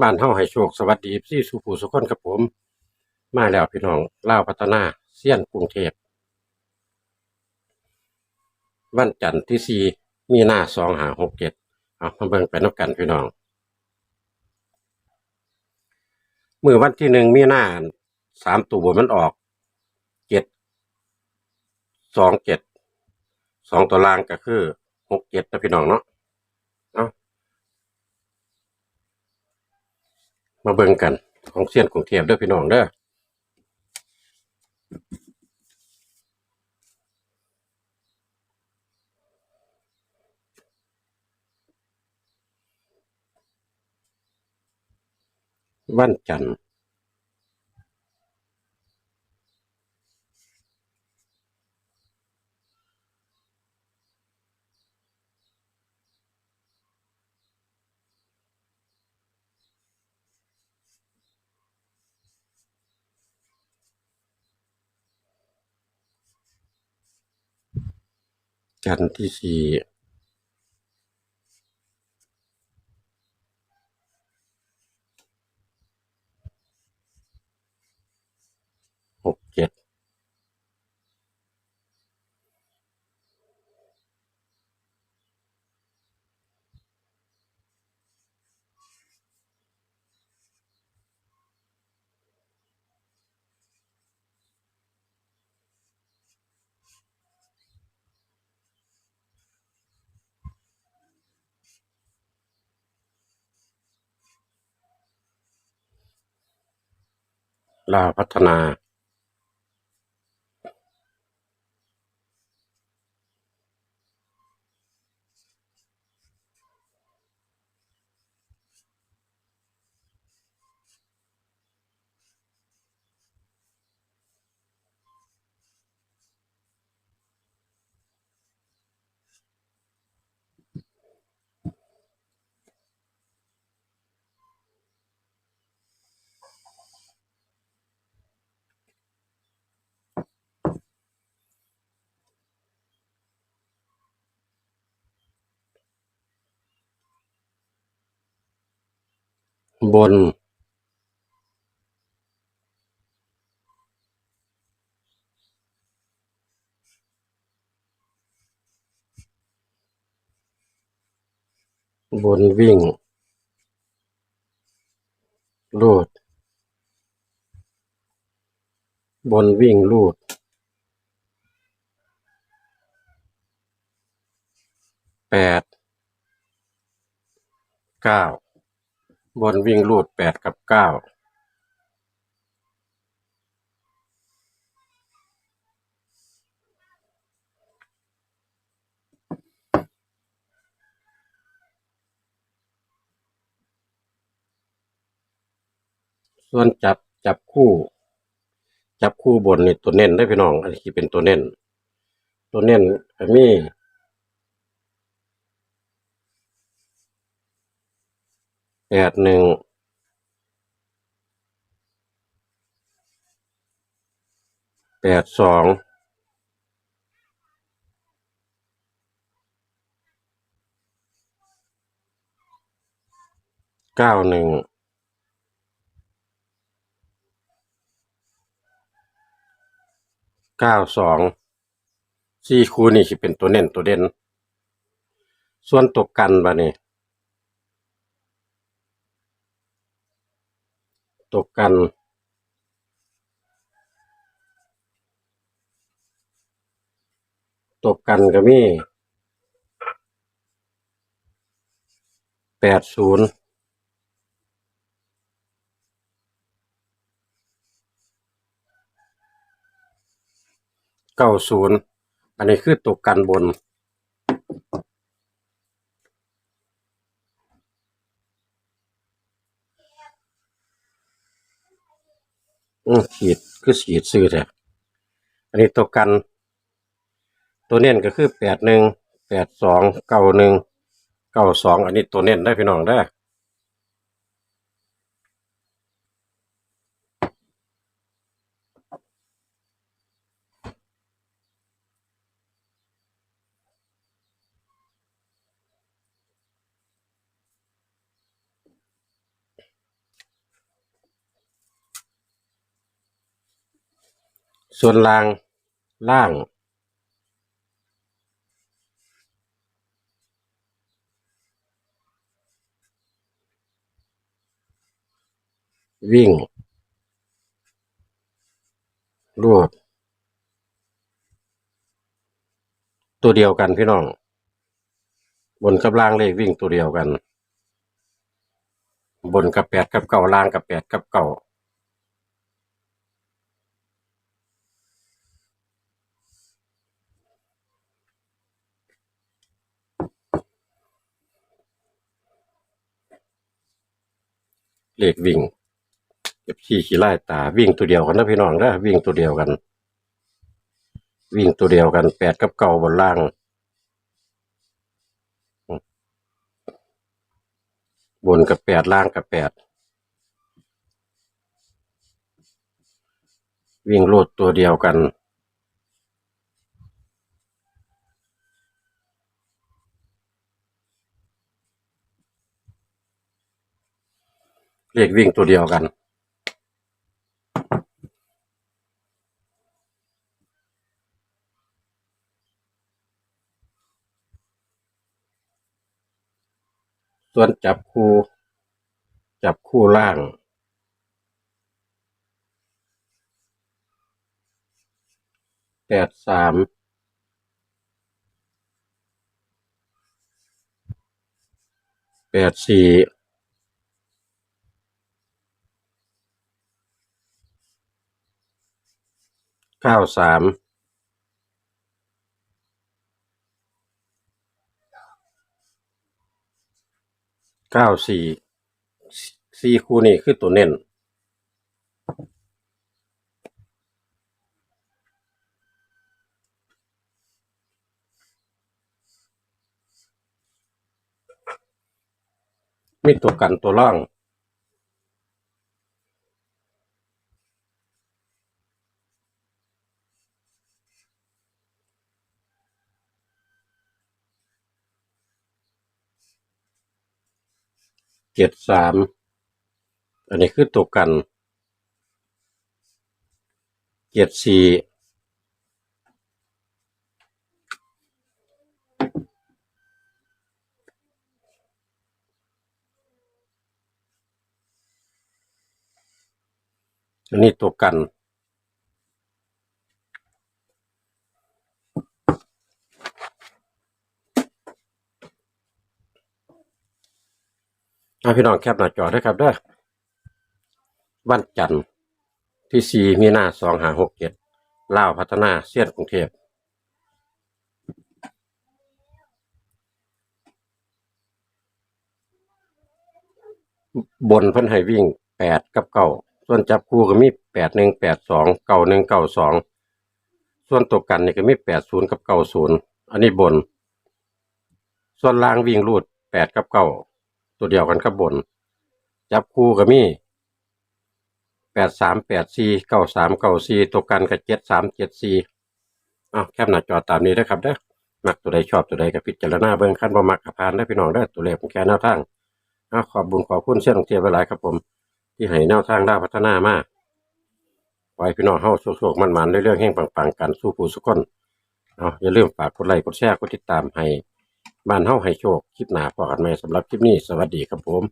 บ้านเฮาให้โชคสวัสดีพี่สุผู้สุคนครับผม มาแล้วพี่น้องลาวพัฒนาเซียนกรุงเทพวันจันทร์ที่สี่มีหน้าสองหาหกเจ็ดเอามาเบิ่งไปนับกันพี่น้องมือวันที่หนึ่งมีหน้าสามตัวบนมันออกเจ็ดสองเจ็ดสองตัวล่างก็คือหกเจ็ดนะพี่น้องเนาะเอา มาเบิ่งกันของเสียนกรุงเทพเด้อพี่น้องเด้อวันจันทร์ จันทร์ที่สี่หกเจ็ด ลาพัฒนา บน บนวิ่ง ลูด บนวิ่งลูดแปดเก้า บนวิ่งลูดแปดกับเก้าส่วนจับจับคู่ จับคู่บนนี่ตัวเน้นได้พี่น้อง อันนี้เป็นตัวเน้น ตัวเน้นมี แปดหนึ่งแปดสองเก้าหนึ่งเก้าสองสี่คูนี่สิเป็นตัวเน้นตัวเด่น ส่วนตัวกันบะนี่ ตัวกัน ตัวกันก็มีแปดศูนย์เก้าศูนย์อันนี้คือตัวกันบน อืมขีดคือขีดซื้อแท้อันนี้ตัวกัน ตัวเน้นก็คือแปดหนึ่งแปดสองเก้าหนึ่งเก้าสองอันนี้ตัวเน้นได้พี่น้องได้ ส่วนล่างล่างวิ่งรวดตัวเดียวกันพี่น้อง บนกับล่างเลขวิ่งตัวเดียวกัน บนกับแปดกับเก่าล่างกับแปดกับเก่า เลขวิ่งเก็บขี้ขี้ไล่ตาวิ่งตัวเดียวกันนะพี่น้องนะวิ่งตัวเดียวกัน วิ่งตัวเดียวกันแปดกับเก่าบนล่าง บนกับแปดล่างกับแปดวิ่งโลดตัวเดียวกัน เลขวิ่งตัวเดียวกัน ส่วนจับคู่ จับคู่ล่างแปดสามแปดสี่ เก้าสามเก้าสี่สี่คู่นี่คือตัวเน้นมีตัวกันตัวร่อง เจ็ดสาม อันนี้คือตัวกัน เจ็ดสี่ อันนี้ตัวกัน เอา พี่น้องแคปหน้าจอด้วยครับเด้อวันจันทร์ที่สี่มีนาสองหาหกเจ็ดล่าวพัฒนาเสี้ยนกรุงเทพบนพิ่นให้วิ่งแปดกับเก้าส่วนจับคู่ก็มีแปดหนึ่งแปดสองเก้าหนึ่งเก้าสองส่วนตัวกันนี่ก็มีแปดศูนย์กับเก้าศูนย์อันนี้บน ส่วนล่างวิ่งรูดแปดกับเก้า ตัวเดียวกันกับบน จับคู่ก็มีแปดสามแปดสี่เก้าสามเก้าสี่ตัวกันกับเจ็ดสามเจ็ดสี่อ้าวแคปหน้าจอตามนี้นะครับเด้อมักตัวใดชอบตัวใดก็พิจารณาเบิ่งขั้นบ่มักกับพานได้พี่น้องเด้ตัวเลขผมแค่แนวทางอ้าวขอบบุญขอบคุณเส้นของเทียบไปหลายครับผม ที่ให้แนวทางด้าพัฒนามาไว้พี่น้องเฮาโชคๆมันๆเรื่องๆแห่งปังๆกันสู้ผู้สุกคนเอาอย่าลืมฝากกดไลค์กดแชร์กดติดตามให้ บ้านเฮาให้โชค คลิปหน้าพอกันใหม่สำหรับคลิปนี้ สวัสดีครับผม